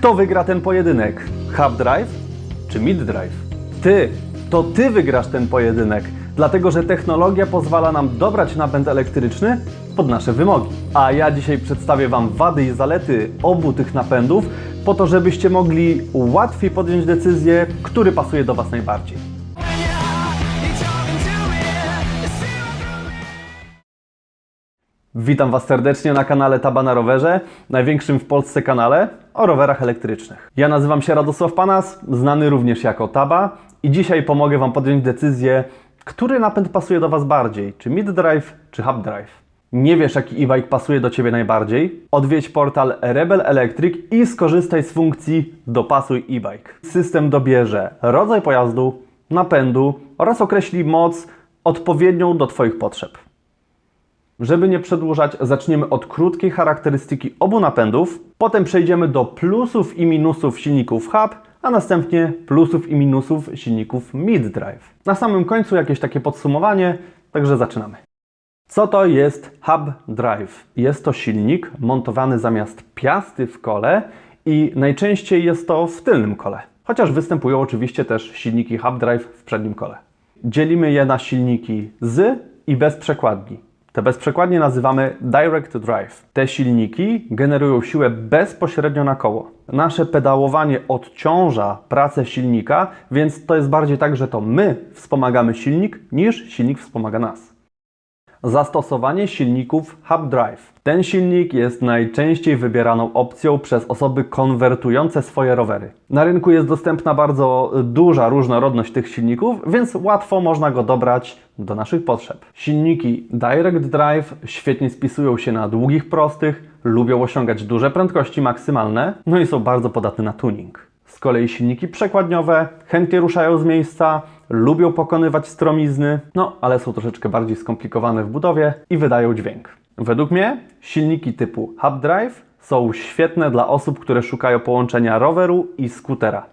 Kto wygra ten pojedynek? Hub Drive czy Mid Drive? Ty, to ty wygrasz ten pojedynek, dlatego że technologia pozwala nam dobrać napęd elektryczny pod nasze wymogi. A ja dzisiaj przedstawię Wam wady i zalety obu tych napędów, po to, żebyście mogli łatwiej podjąć decyzję, który pasuje do Was najbardziej. Witam Was serdecznie na kanale Taba na rowerze, największym w Polsce kanale o rowerach elektrycznych. Ja nazywam się Radosław Panas, znany również jako Taba i dzisiaj pomogę Wam podjąć decyzję, który napęd pasuje do Was bardziej, czy mid drive, czy hub drive. Nie wiesz, jaki e-bike pasuje do Ciebie najbardziej? Odwiedź portal Rebel Electric i skorzystaj z funkcji Dopasuj e-bike. System dobierze rodzaj pojazdu, napędu oraz określi moc odpowiednią do Twoich potrzeb. Żeby nie przedłużać, zaczniemy od krótkiej charakterystyki obu napędów, potem przejdziemy do plusów i minusów silników hub, a następnie plusów i minusów silników mid-drive. Na samym końcu jakieś takie podsumowanie, także zaczynamy. Co to jest hub drive? Jest to silnik montowany zamiast piasty w kole i najczęściej jest to w tylnym kole. Chociaż występują oczywiście też silniki hub drive w przednim kole. Dzielimy je na silniki z i bez przekładni. Te bezprzekładnie nazywamy direct drive. Te silniki generują siłę bezpośrednio na koło. Nasze pedałowanie odciąża pracę silnika, więc to jest bardziej tak, że to my wspomagamy silnik niż silnik wspomaga nas. Zastosowanie silników Hub Drive. Ten silnik jest najczęściej wybieraną opcją przez osoby konwertujące swoje rowery. Na rynku jest dostępna bardzo duża różnorodność tych silników, więc łatwo można go dobrać do naszych potrzeb. Silniki Direct Drive świetnie spisują się na długich, prostych, lubią osiągać duże prędkości maksymalne, no i są bardzo podatne na tuning. Z kolei silniki przekładniowe chętnie ruszają z miejsca, lubią pokonywać stromizny, no ale są troszeczkę bardziej skomplikowane w budowie i wydają dźwięk. Według mnie silniki typu Hub Drive są świetne dla osób, które szukają połączenia roweru i skutera.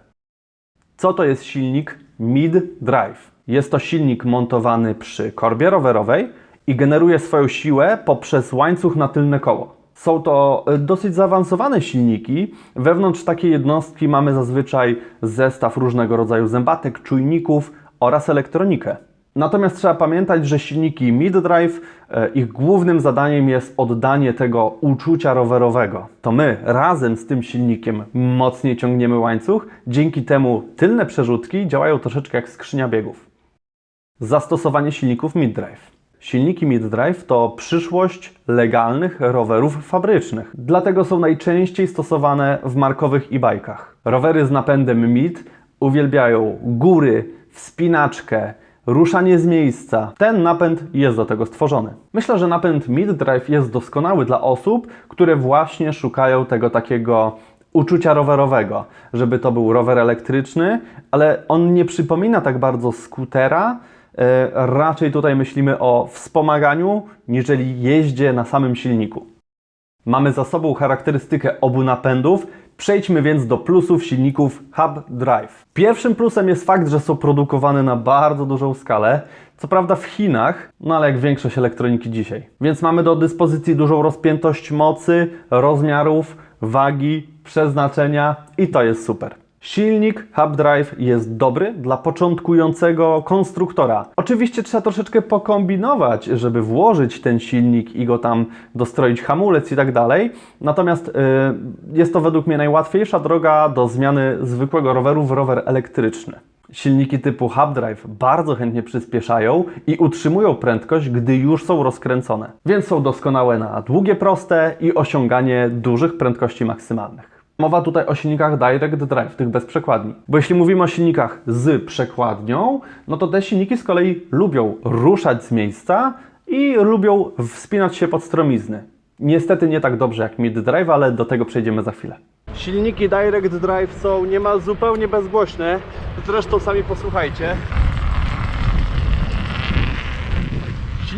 Co to jest silnik Mid Drive? Jest to silnik montowany przy korbie rowerowej i generuje swoją siłę poprzez łańcuch na tylne koło. Są to y, dosyć zaawansowane silniki. Wewnątrz takiej jednostki mamy zazwyczaj zestaw różnego rodzaju zębatek, czujników oraz elektronikę. Natomiast trzeba pamiętać, że silniki mid-drive, e, ich głównym zadaniem jest oddanie tego uczucia rowerowego. To my razem z tym silnikiem mocniej ciągniemy łańcuch, dzięki temu tylne przerzutki działają troszeczkę jak skrzynia biegów. Zastosowanie silników mid-drive. Silniki mid-drive to przyszłość legalnych rowerów fabrycznych. Dlatego są najczęściej stosowane w markowych e-bikach. Rowery z napędem mid uwielbiają góry, wspinaczkę, ruszanie z miejsca. Ten napęd jest do tego stworzony. Myślę, że napęd mid-drive jest doskonały dla osób, które właśnie szukają tego takiego uczucia rowerowego, żeby to był rower elektryczny, ale on nie przypomina tak bardzo skutera, raczej tutaj myślimy o wspomaganiu, niżeli jeździe na samym silniku. Mamy za sobą charakterystykę obu napędów, przejdźmy więc do plusów silników Hub Drive. Pierwszym plusem jest fakt, że są produkowane na bardzo dużą skalę, co prawda w Chinach, no ale jak większość elektroniki dzisiaj. Więc mamy do dyspozycji dużą rozpiętość mocy, rozmiarów, wagi, przeznaczenia i to jest super. Silnik Hub Drive jest dobry dla początkującego konstruktora. Oczywiście trzeba troszeczkę pokombinować, żeby włożyć ten silnik i go tam dostroić hamulec i tak dalej. Natomiast yy, jest to według mnie najłatwiejsza droga do zmiany zwykłego roweru w rower elektryczny. Silniki typu Hub Drive bardzo chętnie przyspieszają i utrzymują prędkość, gdy już są rozkręcone, więc są doskonałe na długie, proste i osiąganie dużych prędkości maksymalnych. Mowa tutaj o silnikach Direct Drive, tych bez przekładni. Bo jeśli mówimy o silnikach z przekładnią, no to te silniki z kolei lubią ruszać z miejsca i lubią wspinać się pod stromizny. Niestety nie tak dobrze jak Mid Drive, ale do tego przejdziemy za chwilę. Silniki Direct Drive są niemal zupełnie bezgłośne. Zresztą sami posłuchajcie.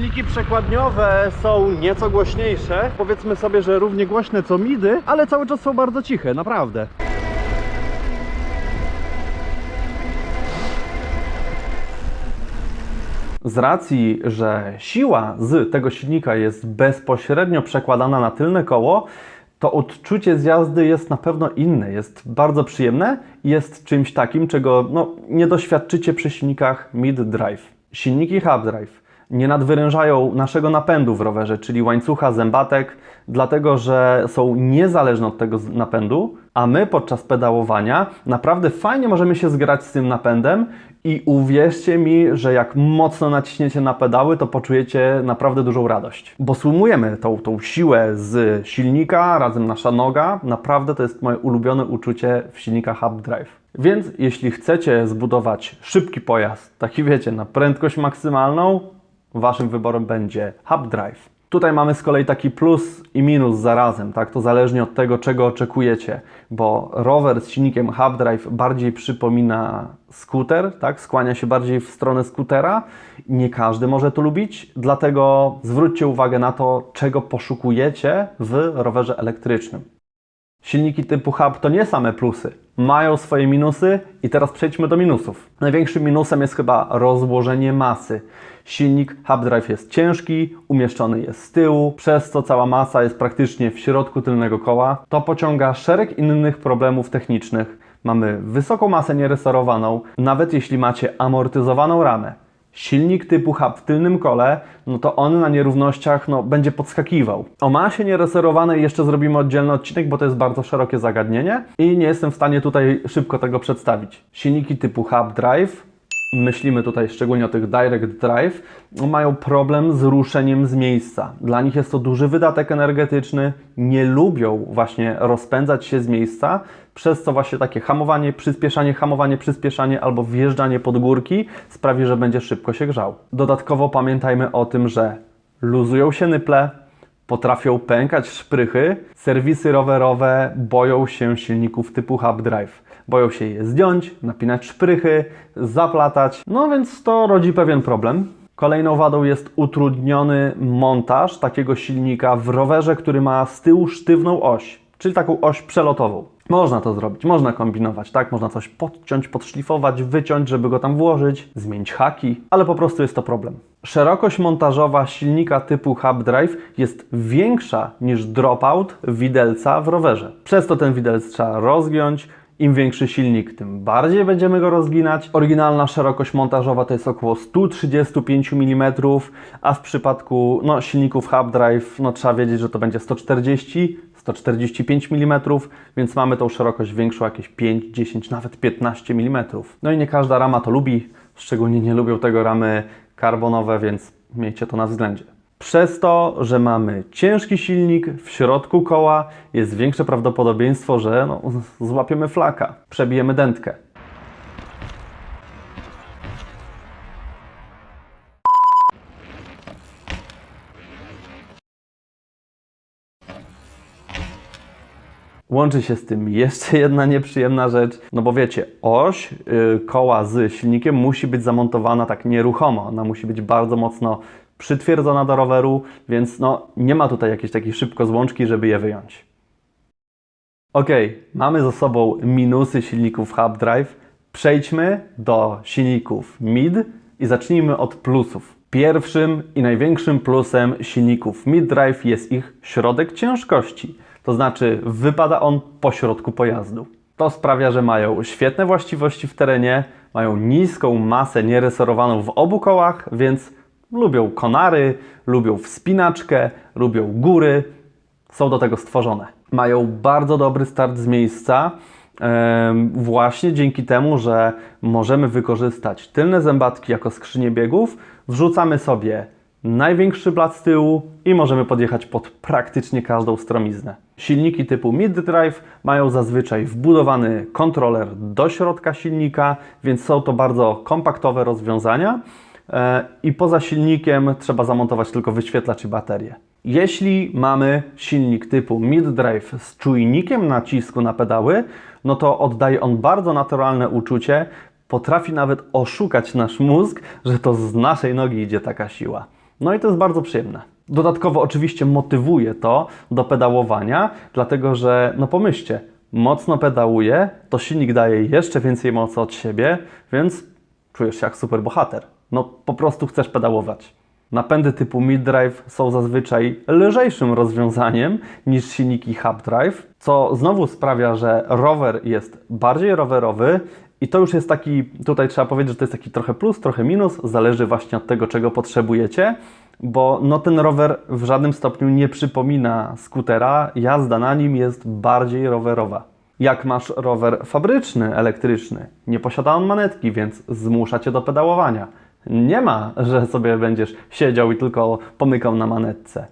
Silniki przekładniowe są nieco głośniejsze. Powiedzmy sobie, że równie głośne co midy, ale cały czas są bardzo ciche, naprawdę. Z racji, że siła z tego silnika jest bezpośrednio przekładana na tylne koło, to odczucie z jazdy jest na pewno inne, jest bardzo przyjemne i jest czymś takim, czego no, nie doświadczycie przy silnikach mid-drive. Silniki hub drive nie nadwyrężają naszego napędu w rowerze, czyli łańcucha, zębatek, dlatego że są niezależne od tego napędu, a my podczas pedałowania naprawdę fajnie możemy się zgrać z tym napędem i uwierzcie mi, że jak mocno naciśniecie na pedały, to poczujecie naprawdę dużą radość. Bo sumujemy tą, tą siłę z silnika, razem nasza noga. Naprawdę to jest moje ulubione uczucie w silnikach Hub Drive. Więc jeśli chcecie zbudować szybki pojazd, taki wiecie, na prędkość maksymalną, waszym wyborem będzie Hub Drive. Tutaj mamy z kolei taki plus i minus zarazem, tak? To zależnie od tego, czego oczekujecie, bo rower z silnikiem Hub Drive bardziej przypomina skuter, tak? Skłania się bardziej w stronę skutera. Nie każdy może to lubić, dlatego zwróćcie uwagę na to, czego poszukujecie w rowerze elektrycznym. Silniki typu hub to nie same plusy. Mają swoje minusy i teraz przejdźmy do minusów. Największym minusem jest chyba rozłożenie masy. Silnik hub drive jest ciężki, umieszczony jest z tyłu, przez co cała masa jest praktycznie w środku tylnego koła. To pociąga szereg innych problemów technicznych. Mamy wysoką masę nieresorowaną, nawet jeśli macie amortyzowaną ramę silnik typu hub w tylnym kole, no to on na nierównościach no, będzie podskakiwał. O masie niereserowanej jeszcze zrobimy oddzielny odcinek, bo to jest bardzo szerokie zagadnienie i nie jestem w stanie tutaj szybko tego przedstawić. Silniki typu hub drive, myślimy tutaj szczególnie o tych direct drive, no, mają problem z ruszeniem z miejsca. Dla nich jest to duży wydatek energetyczny, nie lubią właśnie rozpędzać się z miejsca, przez co właśnie takie hamowanie, przyspieszanie, hamowanie, przyspieszanie albo wjeżdżanie pod górki sprawi, że będzie szybko się grzał. Dodatkowo pamiętajmy o tym, że luzują się nyple, potrafią pękać szprychy. Serwisy rowerowe boją się silników typu hub drive. Boją się je zdjąć, napinać szprychy, zaplatać, no więc to rodzi pewien problem. Kolejną wadą jest utrudniony montaż takiego silnika w rowerze, który ma z tyłu sztywną oś, czyli taką oś przelotową. Można to zrobić, można kombinować, tak? Można coś podciąć, podszlifować, wyciąć, żeby go tam włożyć, zmienić haki, ale po prostu jest to problem. Szerokość montażowa silnika typu Hub Drive jest większa niż dropout widelca w rowerze. Przez to ten widelec trzeba rozgiąć, im większy silnik, tym bardziej będziemy go rozginać. Oryginalna szerokość montażowa to jest około 135 mm, a w przypadku no, silników Hub Drive no, trzeba wiedzieć, że to będzie 140 145 mm, więc mamy tą szerokość większą, jakieś 5, 10, nawet 15 mm. No i nie każda rama to lubi, szczególnie nie lubią tego ramy karbonowe, więc miejcie to na względzie. Przez to, że mamy ciężki silnik w środku koła, jest większe prawdopodobieństwo, że no, złapiemy flaka, przebijemy dętkę. Łączy się z tym jeszcze jedna nieprzyjemna rzecz, no bo wiecie, oś y, koła z silnikiem musi być zamontowana tak nieruchomo. Ona musi być bardzo mocno przytwierdzona do roweru, więc no, nie ma tutaj jakiejś takiej szybko złączki, żeby je wyjąć. Ok, mamy za sobą minusy silników Hub Drive. Przejdźmy do silników mid i zacznijmy od plusów. Pierwszym i największym plusem silników mid drive jest ich środek ciężkości. To znaczy wypada on po środku pojazdu. To sprawia, że mają świetne właściwości w terenie, mają niską masę nieresorowaną w obu kołach, więc lubią konary, lubią wspinaczkę, lubią góry, są do tego stworzone. Mają bardzo dobry start z miejsca, właśnie dzięki temu, że możemy wykorzystać tylne zębatki jako skrzynię biegów, wrzucamy sobie największy blat z tyłu i możemy podjechać pod praktycznie każdą stromiznę. Silniki typu mid-drive mają zazwyczaj wbudowany kontroler do środka silnika, więc są to bardzo kompaktowe rozwiązania. E, I poza silnikiem trzeba zamontować tylko wyświetlacz i baterię. Jeśli mamy silnik typu mid-drive z czujnikiem nacisku na pedały, no to oddaje on bardzo naturalne uczucie, potrafi nawet oszukać nasz mózg, że to z naszej nogi idzie taka siła. No i to jest bardzo przyjemne. Dodatkowo oczywiście motywuje to do pedałowania, dlatego że, no pomyślcie, mocno pedałuje, to silnik daje jeszcze więcej mocy od siebie, więc czujesz się jak super bohater. No po prostu chcesz pedałować. Napędy typu mid-drive są zazwyczaj lżejszym rozwiązaniem niż silniki hub drive, co znowu sprawia, że rower jest bardziej rowerowy i to już jest taki, tutaj trzeba powiedzieć, że to jest taki trochę plus, trochę minus, zależy właśnie od tego, czego potrzebujecie, bo no ten rower w żadnym stopniu nie przypomina skutera, jazda na nim jest bardziej rowerowa. Jak masz rower fabryczny, elektryczny, nie posiada on manetki, więc zmusza cię do pedałowania. Nie ma, że sobie będziesz siedział i tylko pomykał na manetce.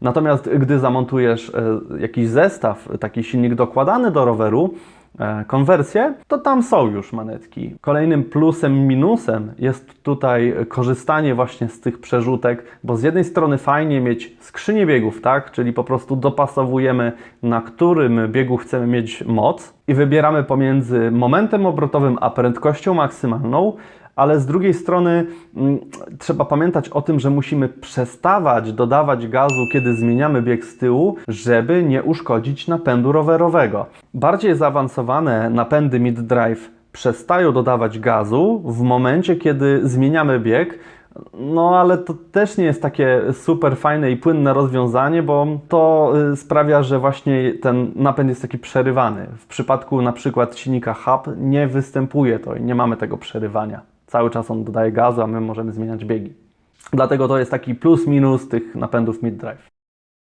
Natomiast gdy zamontujesz e, jakiś zestaw, taki silnik dokładany do roweru, e, konwersję, to tam są już manetki. Kolejnym plusem, minusem jest tutaj korzystanie właśnie z tych przerzutek, bo z jednej strony fajnie mieć skrzynię biegów, tak? Czyli po prostu dopasowujemy, na którym biegu chcemy mieć moc i wybieramy pomiędzy momentem obrotowym a prędkością maksymalną, ale z drugiej strony mm, trzeba pamiętać o tym, że musimy przestawać dodawać gazu, kiedy zmieniamy bieg z tyłu, żeby nie uszkodzić napędu rowerowego. Bardziej zaawansowane napędy mid-drive przestają dodawać gazu w momencie, kiedy zmieniamy bieg. No, ale to też nie jest takie super fajne i płynne rozwiązanie, bo to y, sprawia, że właśnie ten napęd jest taki przerywany. W przypadku na przykład silnika hub nie występuje to i nie mamy tego przerywania. Cały czas on dodaje gazu, a my możemy zmieniać biegi. Dlatego to jest taki plus minus tych napędów mid-drive.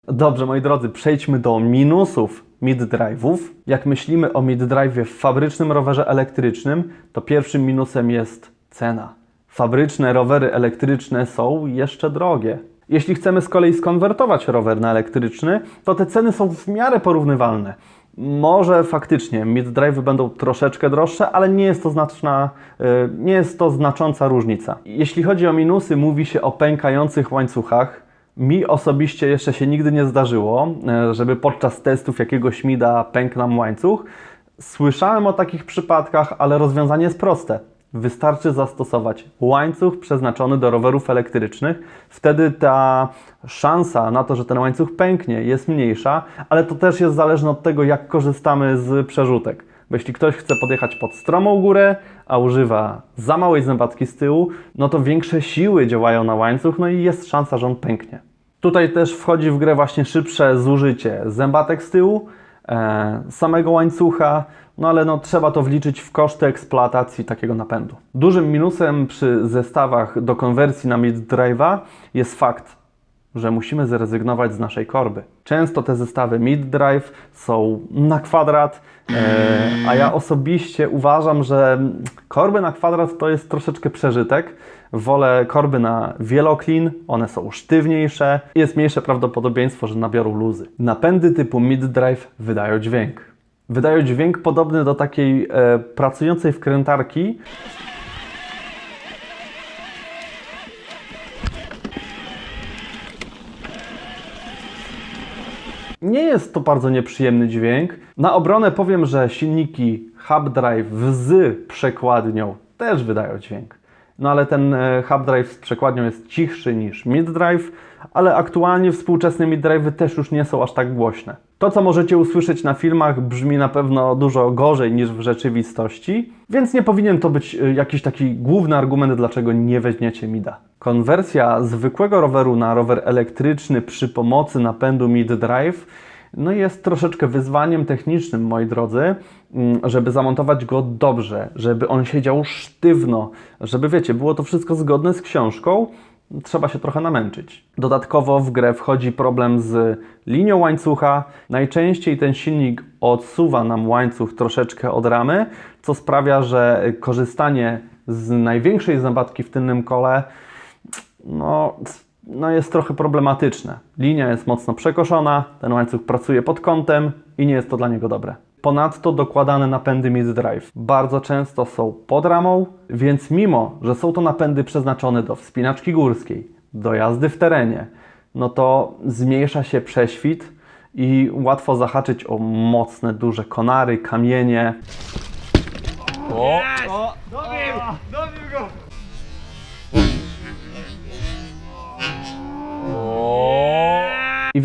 Dobrze, moi drodzy, przejdźmy do minusów mid-drive'ów. Jak myślimy o mid-drive'ie w fabrycznym rowerze elektrycznym, to pierwszym minusem jest cena. Fabryczne rowery elektryczne są jeszcze drogie. Jeśli chcemy z kolei skonwertować rower na elektryczny, to te ceny są w miarę porównywalne. Może faktycznie mid-drive'y będą troszeczkę droższe, ale nie jest to znaczna, y, nie jest to znacząca różnica. Jeśli chodzi o minusy, mówi się o pękających łańcuchach. Mi osobiście jeszcze się nigdy nie zdarzyło, e, żeby podczas testów jakiegoś mida pękł nam łańcuch. Słyszałem o takich przypadkach, ale rozwiązanie jest proste. Wystarczy zastosować łańcuch przeznaczony do rowerów elektrycznych. Wtedy ta szansa na to, że ten łańcuch pęknie, jest mniejsza, ale to też jest zależne od tego, jak korzystamy z przerzutek. Bo jeśli ktoś chce podjechać pod stromą górę, a używa za małej zębatki z tyłu, no to większe siły działają na łańcuch, no i jest szansa, że on pęknie. Tutaj też wchodzi w grę właśnie szybsze zużycie zębatek z tyłu, samego łańcucha, no ale no, trzeba to wliczyć w koszty eksploatacji takiego napędu. Dużym minusem przy zestawach do konwersji na mid-drive'a jest fakt, że musimy zrezygnować z naszej korby. Często te zestawy mid-drive są na kwadrat, e, a ja osobiście uważam, że korby na kwadrat to jest troszeczkę przeżytek. Wolę korby na wieloklin, one są sztywniejsze i jest mniejsze prawdopodobieństwo, że nabiorą luzy. Napędy typu mid-drive wydają dźwięk. Wydają dźwięk podobny do takiej e, pracującej wkrętarki, Nie jest to bardzo nieprzyjemny dźwięk. Na obronę powiem, że silniki Hub Drive z przekładnią też wydają dźwięk. No ale ten e, Hub Drive z przekładnią jest cichszy niż Mid Drive, ale aktualnie współczesne Mid Drive'y też już nie są aż tak głośne. To, co możecie usłyszeć na filmach, brzmi na pewno dużo gorzej niż w rzeczywistości, więc nie powinien to być e, jakiś taki główny argument, dlaczego nie weźmiecie Mida. Konwersja zwykłego roweru na rower elektryczny przy pomocy napędu Mid Drive no jest troszeczkę wyzwaniem technicznym, moi drodzy, mm, żeby zamontować go dobrze, żeby on siedział sztywno, żeby wiecie, było to wszystko zgodne z książką. Trzeba się trochę namęczyć. Dodatkowo w grę wchodzi problem z linią łańcucha. Najczęściej ten silnik odsuwa nam łańcuch troszeczkę od ramy, co sprawia, że korzystanie z największej zębatki w tylnym kole no, no jest trochę problematyczne. Linia jest mocno przekoszona, ten łańcuch pracuje pod kątem i nie jest to dla niego dobre. Ponadto dokładane napędy mid-drive bardzo często są pod ramą, więc mimo, że są to napędy przeznaczone do wspinaczki górskiej, do jazdy w terenie, no to zmniejsza się prześwit i łatwo zahaczyć o mocne, duże konary, kamienie. O! Dobił! Dobił go!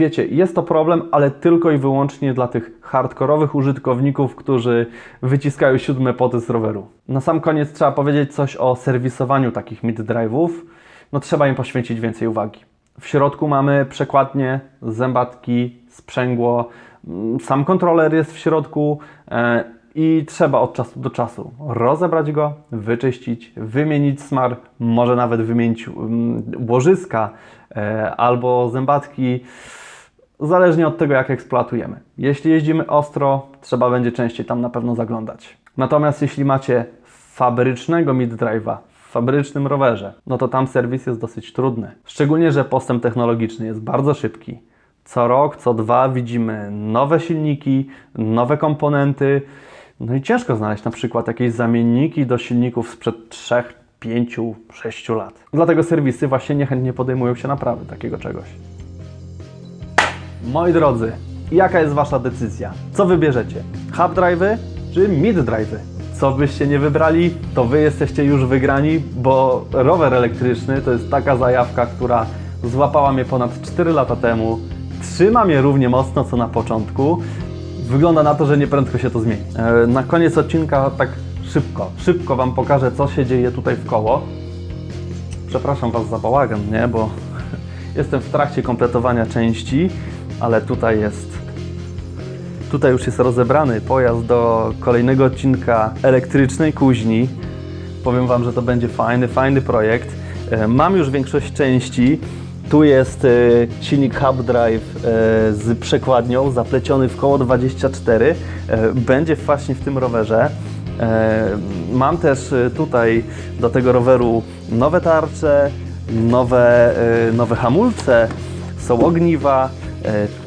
Wiecie, jest to problem, ale tylko i wyłącznie dla tych hardkorowych użytkowników, którzy wyciskają siódme poty z roweru. Na sam koniec trzeba powiedzieć coś o serwisowaniu takich mid-drive'ów. no trzeba im poświęcić więcej uwagi. W środku mamy przekładnie, zębatki, sprzęgło, mm, sam kontroler jest w środku e, i trzeba od czasu do czasu rozebrać go, wyczyścić, wymienić smar, może nawet wymienić mm, łożyska e, albo zębatki, zależnie od tego, jak eksploatujemy. Jeśli jeździmy ostro, trzeba będzie częściej tam na pewno zaglądać. Natomiast jeśli macie fabrycznego mid-drive'a w fabrycznym rowerze, no to tam serwis jest dosyć trudny. Szczególnie, że postęp technologiczny jest bardzo szybki. Co rok, co dwa widzimy nowe silniki, nowe komponenty. No i ciężko znaleźć na przykład jakieś zamienniki do silników sprzed 3, 5, 6 lat. Dlatego serwisy właśnie niechętnie podejmują się naprawy takiego czegoś. Moi drodzy, jaka jest Wasza decyzja? Co wybierzecie? Hub drive'y czy mid drive'y? Co byście nie wybrali, to Wy jesteście już wygrani, bo rower elektryczny to jest taka zajawka, która złapała mnie ponad 4 lata temu. Trzyma mnie równie mocno co na początku. Wygląda na to, że nieprędko się to zmieni. E, Na koniec odcinka tak szybko, szybko Wam pokażę, co się dzieje tutaj w koło. Przepraszam Was za bałagan, nie? Bo jestem w trakcie kompletowania części, ale tutaj jest. Tutaj już jest rozebrany pojazd do kolejnego odcinka elektrycznej kuźni. Powiem Wam, że to będzie fajny, fajny projekt. E, Mam już większość części. Tu jest e, silnik Hub Drive e, z przekładnią, zapleciony w koło 24. E, Będzie właśnie w tym rowerze. Mam też tutaj do tego roweru nowe tarcze, nowe, nowe hamulce, są ogniwa,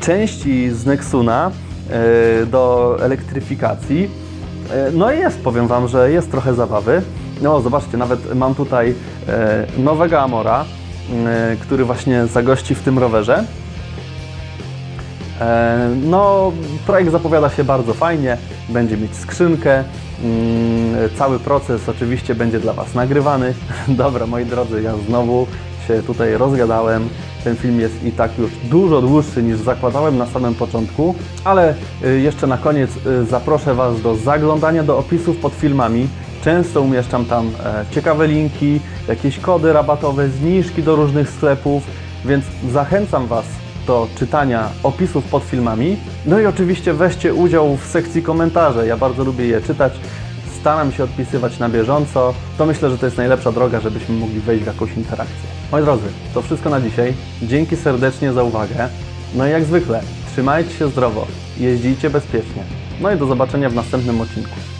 części z Nexuna e, do elektryfikacji. E, No i jest, powiem Wam, że jest trochę zabawy. No zobaczcie, nawet mam tutaj e, nowego Amora, e, który właśnie zagości w tym rowerze. E, No, projekt zapowiada się bardzo fajnie. Będzie mieć skrzynkę. Mm, Cały proces oczywiście będzie dla Was nagrywany. Dobra, moi drodzy, ja znowu się tutaj rozgadałem. Ten film jest i tak już dużo dłuższy niż zakładałem na samym początku, ale y, jeszcze na koniec y, zaproszę Was do zaglądania do opisów pod filmami. Często umieszczam tam e, ciekawe linki, jakieś kody rabatowe, zniżki do różnych sklepów, więc zachęcam Was do czytania opisów pod filmami. No i oczywiście weźcie udział w sekcji komentarzy. Ja bardzo lubię je czytać. Staram się odpisywać na bieżąco. To myślę, że to jest najlepsza droga, żebyśmy mogli wejść w jakąś interakcję. Moi drodzy, to wszystko na dzisiaj. Dzięki serdecznie za uwagę. No i jak zwykle, trzymajcie się zdrowo, jeździcie bezpiecznie. No i do zobaczenia w następnym odcinku.